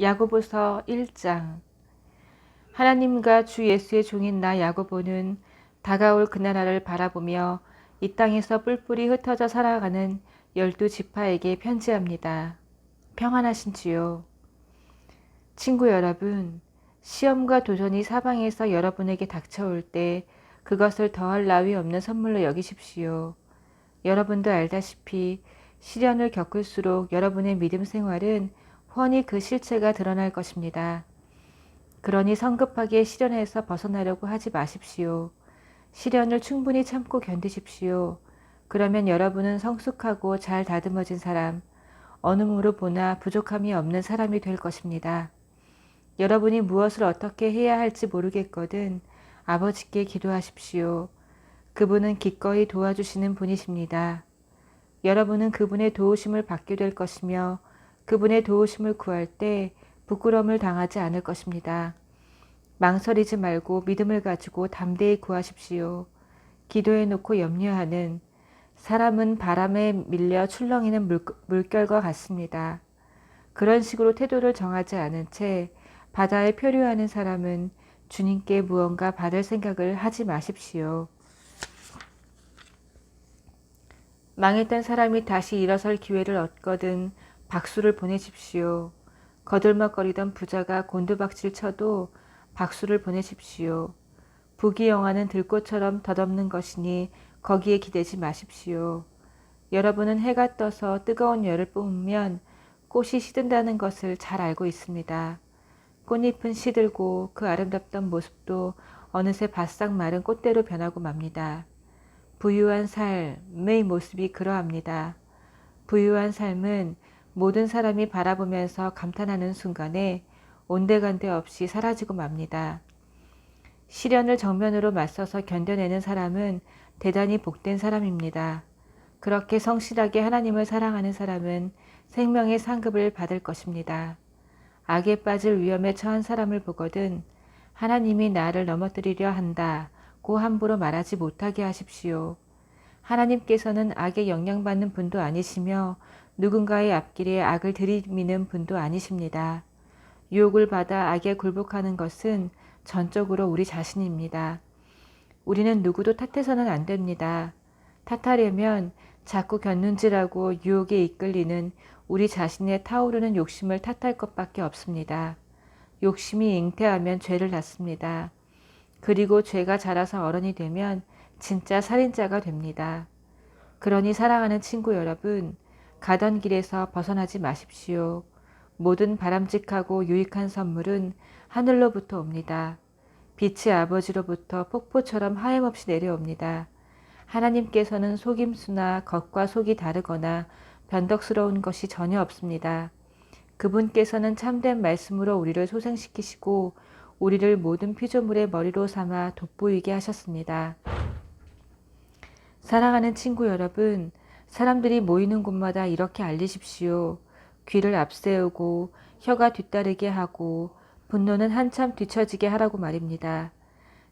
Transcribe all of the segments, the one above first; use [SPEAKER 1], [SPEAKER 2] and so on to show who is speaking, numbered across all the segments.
[SPEAKER 1] 야고보서 1장 하나님과 주 예수의 종인 나 야고보는 다가올 그 나라를 바라보며 이 땅에서 뿔뿔이 흩어져 살아가는 열두 지파에게 편지합니다. 평안하신 주요. 친구 여러분, 시험과 도전이 사방에서 여러분에게 닥쳐올 때 그것을 더할 나위 없는 선물로 여기십시오. 여러분도 알다시피 시련을 겪을수록 여러분의 믿음 생활은 훤히 그 실체가 드러날 것입니다. 그러니 성급하게 시련에서 벗어나려고 하지 마십시오. 시련을 충분히 참고 견디십시오. 그러면 여러분은 성숙하고 잘 다듬어진 사람, 어느 무로 보나 부족함이 없는 사람이 될 것입니다. 여러분이 무엇을 어떻게 해야 할지 모르겠거든 아버지께 기도하십시오. 그분은 기꺼이 도와주시는 분이십니다. 여러분은 그분의 도우심을 받게 될 것이며 그분의 도우심을 구할 때 부끄러움을 당하지 않을 것입니다. 망설이지 말고 믿음을 가지고 담대히 구하십시오. 기도해 놓고 염려하는 사람은 바람에 밀려 출렁이는 물, 물결과 같습니다. 그런 식으로 태도를 정하지 않은 채 바다에 표류하는 사람은 주님께 무언가 받을 생각을 하지 마십시오. 망했던 사람이 다시 일어설 기회를 얻거든 박수를 보내십시오. 거들먹거리던 부자가 곤두박질 쳐도 박수를 보내십시오. 부귀 영화는 들꽃처럼 덧없는 것이니 거기에 기대지 마십시오. 여러분은 해가 떠서 뜨거운 열을 뿜으면 꽃이 시든다는 것을 잘 알고 있습니다. 꽃잎은 시들고 그 아름답던 모습도 어느새 바싹 마른 꽃대로 변하고 맙니다. 부유한 삶의 모습이 그러합니다. 부유한 삶은 모든 사람이 바라보면서 감탄하는 순간에 온데간데 없이 사라지고 맙니다. 시련을 정면으로 맞서서 견뎌내는 사람은 대단히 복된 사람입니다. 그렇게 성실하게 하나님을 사랑하는 사람은 생명의 상급을 받을 것입니다. 악에 빠질 위험에 처한 사람을 보거든 하나님이 나를 넘어뜨리려 한다고 함부로 말하지 못하게 하십시오. 하나님께서는 악에 영향받는 분도 아니시며 누군가의 앞길에 악을 들이미는 분도 아니십니다. 유혹을 받아 악에 굴복하는 것은 전적으로 우리 자신입니다. 우리는 누구도 탓해서는 안 됩니다. 탓하려면 자꾸 견눈질하고 유혹에 이끌리는 우리 자신의 타오르는 욕심을 탓할 것밖에 없습니다. 욕심이 잉태하면 죄를 낳습니다. 그리고 죄가 자라서 어른이 되면 진짜 살인자가 됩니다. 그러니 사랑하는 친구 여러분, 가던 길에서 벗어나지 마십시오. 모든 바람직하고 유익한 선물은 하늘로부터 옵니다. 빛의 아버지로부터 폭포처럼 하염없이 내려옵니다. 하나님께서는 속임수나 겉과 속이 다르거나 변덕스러운 것이 전혀 없습니다. 그분께서는 참된 말씀으로 우리를 소생시키시고 우리를 모든 피조물의 머리로 삼아 돋보이게 하셨습니다. 사랑하는 친구 여러분, 사람들이 모이는 곳마다 이렇게 알리십시오. 귀를 앞세우고 혀가 뒤따르게 하고 분노는 한참 뒤처지게 하라고 말입니다.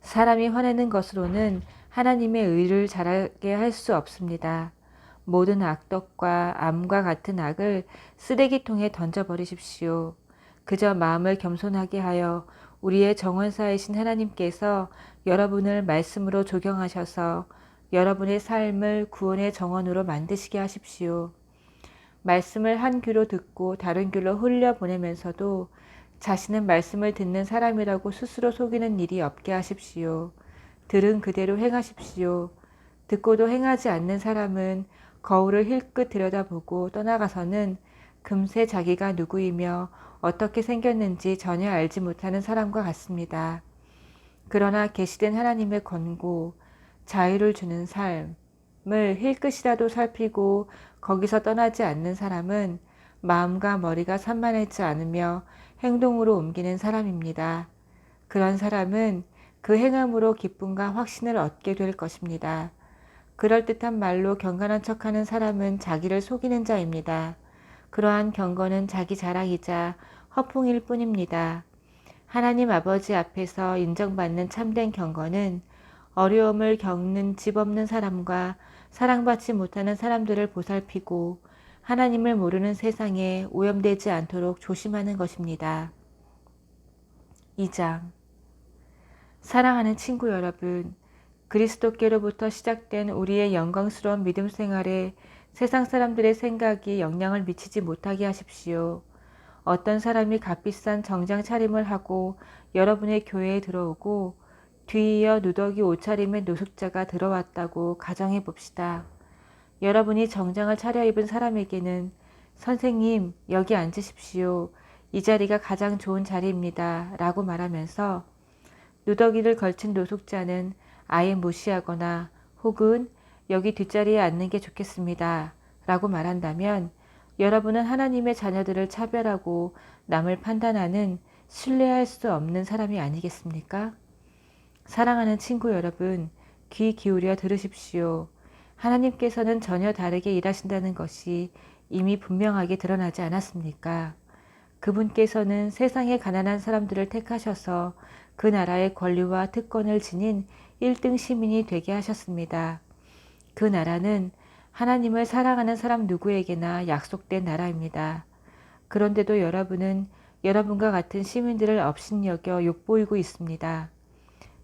[SPEAKER 1] 사람이 화내는 것으로는 하나님의 의를 잘하게 할 수 없습니다. 모든 악덕과 암과 같은 악을 쓰레기통에 던져버리십시오. 그저 마음을 겸손하게 하여 우리의 정원사이신 하나님께서 여러분을 말씀으로 조경하셔서 여러분의 삶을 구원의 정원으로 만드시게 하십시오. 말씀을 한 귀로 듣고 다른 귀로 흘려 보내면서도 자신은 말씀을 듣는 사람이라고 스스로 속이는 일이 없게 하십시오. 들은 그대로 행하십시오. 듣고도 행하지 않는 사람은 거울을 힐끗 들여다보고 떠나가서는 금세 자기가 누구이며 어떻게 생겼는지 전혀 알지 못하는 사람과 같습니다. 그러나 계시된 하나님의 권고, 자유를 주는 삶을 힐끗이라도 살피고 거기서 떠나지 않는 사람은 마음과 머리가 산만하지 않으며 행동으로 옮기는 사람입니다. 그런 사람은 그 행함으로 기쁨과 확신을 얻게 될 것입니다. 그럴듯한 말로 경건한 척하는 사람은 자기를 속이는 자입니다. 그러한 경건은 자기 자랑이자 허풍일 뿐입니다. 하나님 아버지 앞에서 인정받는 참된 경건은 어려움을 겪는 집 없는 사람과 사랑받지 못하는 사람들을 보살피고 하나님을 모르는 세상에 오염되지 않도록 조심하는 것입니다. 2장 사랑하는 친구 여러분, 그리스도께로부터 시작된 우리의 영광스러운 믿음 생활에 세상 사람들의 생각이 영향을 미치지 못하게 하십시오. 어떤 사람이 값비싼 정장 차림을 하고 여러분의 교회에 들어오고 뒤이어 누더기 옷차림의 노숙자가 들어왔다고 가정해 봅시다. 여러분이 정장을 차려입은 사람에게는 선생님, 여기 앉으십시오. 이 자리가 가장 좋은 자리입니다. 라고 말하면서 누더기를 걸친 노숙자는 아예 무시하거나 혹은 여기 뒷자리에 앉는 게 좋겠습니다. 라고 말한다면 여러분은 하나님의 자녀들을 차별하고 남을 판단하는 신뢰할 수 없는 사람이 아니겠습니까? 사랑하는 친구 여러분, 귀 기울여 들으십시오. 하나님께서는 전혀 다르게 일하신다는 것이 이미 분명하게 드러나지 않았습니까? 그분께서는 세상의 가난한 사람들을 택하셔서 그 나라의 권리와 특권을 지닌 1등 시민이 되게 하셨습니다. 그 나라는 하나님을 사랑하는 사람 누구에게나 약속된 나라입니다. 그런데도 여러분은 여러분과 같은 시민들을 업신여겨 욕보이고 있습니다.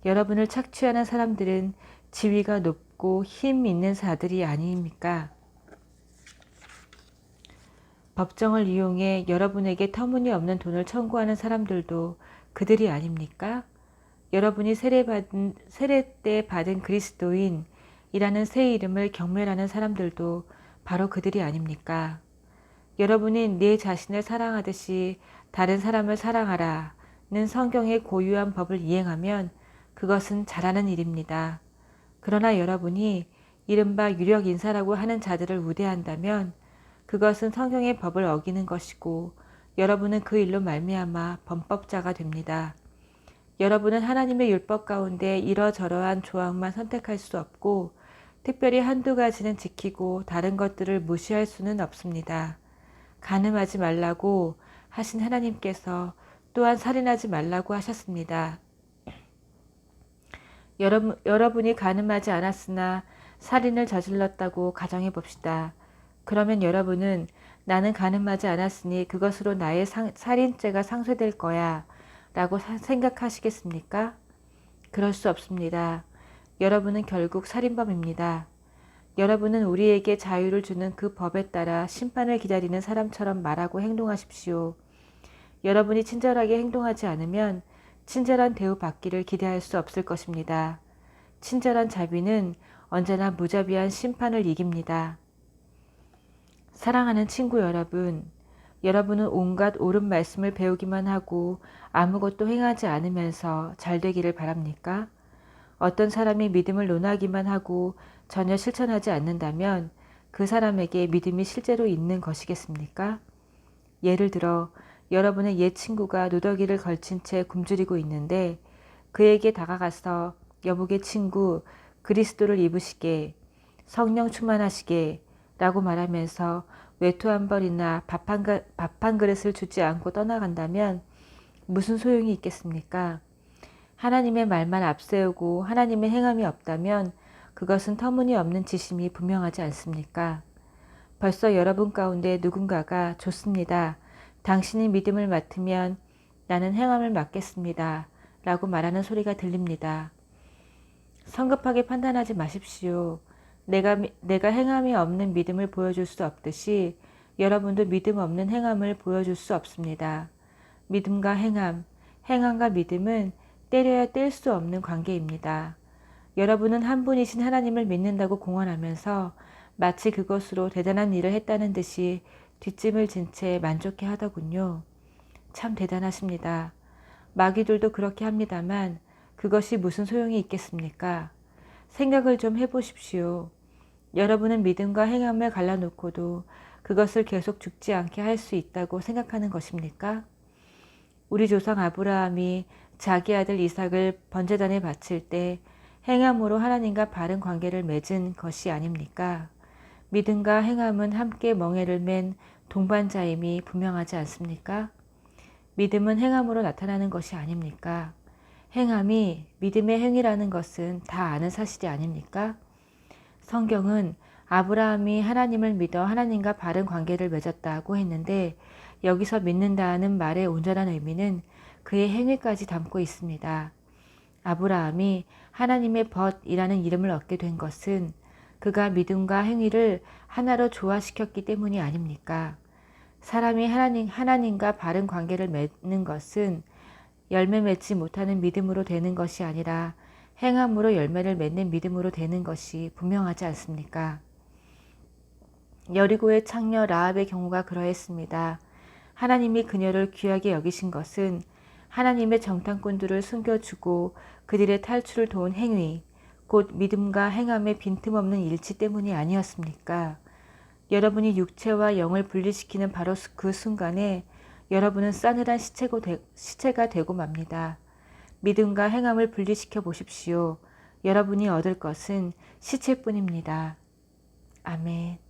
[SPEAKER 1] 여러분을 착취하는 사람들은 지위가 높고 힘 있는 자들이 아닙니까? 법정을 이용해 여러분에게 터무니없는 돈을 청구하는 사람들도 그들이 아닙니까? 여러분이 세례받은, 세례 때 받은 그리스도인이라는 새 이름을 경멸하는 사람들도 바로 그들이 아닙니까? 여러분이 내 자신을 사랑하듯이 다른 사람을 사랑하라는 성경의 고유한 법을 이행하면 그것은 잘하는 일입니다. 그러나 여러분이 이른바 유력 인사라고 하는 자들을 우대한다면 그것은 성경의 법을 어기는 것이고 여러분은 그 일로 말미암아 범법자가 됩니다. 여러분은 하나님의 율법 가운데 이러저러한 조항만 선택할 수 없고 특별히 한두 가지는 지키고 다른 것들을 무시할 수는 없습니다. 가늠하지 말라고 하신 하나님께서 또한 살인하지 말라고 하셨습니다. 여러분, 여러분이 가늠하지 않았으나 살인을 저질렀다고 가정해 봅시다. 그러면 여러분은 나는 가늠하지 않았으니 그것으로 나의 상, 살인죄가 상쇄될 거야 라고 생각하시겠습니까? 그럴 수 없습니다. 여러분은 결국 살인범입니다. 여러분은 우리에게 자유를 주는 그 법에 따라 심판을 기다리는 사람처럼 말하고 행동하십시오. 여러분이 친절하게 행동하지 않으면 친절한 대우 받기를 기대할 수 없을 것입니다. 친절한 자비는 언제나 무자비한 심판을 이깁니다. 사랑하는 친구 여러분, 여러분은 온갖 옳은 말씀을 배우기만 하고 아무것도 행하지 않으면서 잘 되기를 바랍니까? 어떤 사람이 믿음을 논하기만 하고 전혀 실천하지 않는다면 그 사람에게 믿음이 실제로 있는 것이겠습니까? 예를 들어 여러분의 옛 친구가 누더기를 걸친 채 굶주리고 있는데 그에게 다가가서 여보게 친구 그리스도를 입으시게 성령 충만하시게 라고 말하면서 외투 한 벌이나 밥 한, 밥한 그릇을 주지 않고 떠나간다면 무슨 소용이 있겠습니까? 하나님의 말만 앞세우고 하나님의 행함이 없다면 그것은 터무니없는 지심이 분명하지 않습니까? 벌써 여러분 가운데 누군가가 좋습니다. 당신이 믿음을 맡으면 나는 행함을 맡겠습니다. 라고 말하는 소리가 들립니다. 성급하게 판단하지 마십시오. 내가, 내가 행함이 없는 믿음을 보여줄 수 없듯이 여러분도 믿음 없는 행함을 보여줄 수 없습니다. 믿음과 행함, 행함과 믿음은 때려야 뗄 수 없는 관계입니다. 여러분은 한 분이신 하나님을 믿는다고 공언하면서 마치 그것으로 대단한 일을 했다는 듯이 뒷짐을 진 채 만족해 하더군요. 참 대단하십니다. 마귀들도 그렇게 합니다만 그것이 무슨 소용이 있겠습니까? 생각을 좀 해보십시오. 여러분은 믿음과 행함을 갈라놓고도 그것을 계속 죽지 않게 할 수 있다고 생각하는 것입니까? 우리 조상 아브라함이 자기 아들 이삭을 번제단에 바칠 때 행함으로 하나님과 바른 관계를 맺은 것이 아닙니까? 믿음과 행함은 함께 멍에를 맨 동반자임이 분명하지 않습니까? 믿음은 행함으로 나타나는 것이 아닙니까? 행함이 믿음의 행위라는 것은 다 아는 사실이 아닙니까? 성경은 아브라함이 하나님을 믿어 하나님과 바른 관계를 맺었다고 했는데 여기서 믿는다는 말의 온전한 의미는 그의 행위까지 담고 있습니다. 아브라함이 하나님의 벗이라는 이름을 얻게 된 것은 그가 믿음과 행위를 하나로 조화시켰기 때문이 아닙니까? 사람이 하나님, 하나님과 바른 관계를 맺는 것은 열매 맺지 못하는 믿음으로 되는 것이 아니라 행함으로 열매를 맺는 믿음으로 되는 것이 분명하지 않습니까? 여리고의 창녀 라합의 경우가 그러했습니다. 하나님이 그녀를 귀하게 여기신 것은 하나님의 정탐꾼들을 숨겨주고 그들의 탈출을 도운 행위, 곧 믿음과 행함의 빈틈없는 일치 때문이 아니었습니까? 여러분이 육체와 영을 분리시키는 바로 그 순간에 여러분은 싸늘한 시체가 되고 맙니다. 믿음과 행함을 분리시켜 보십시오. 여러분이 얻을 것은 시체뿐입니다. 아멘.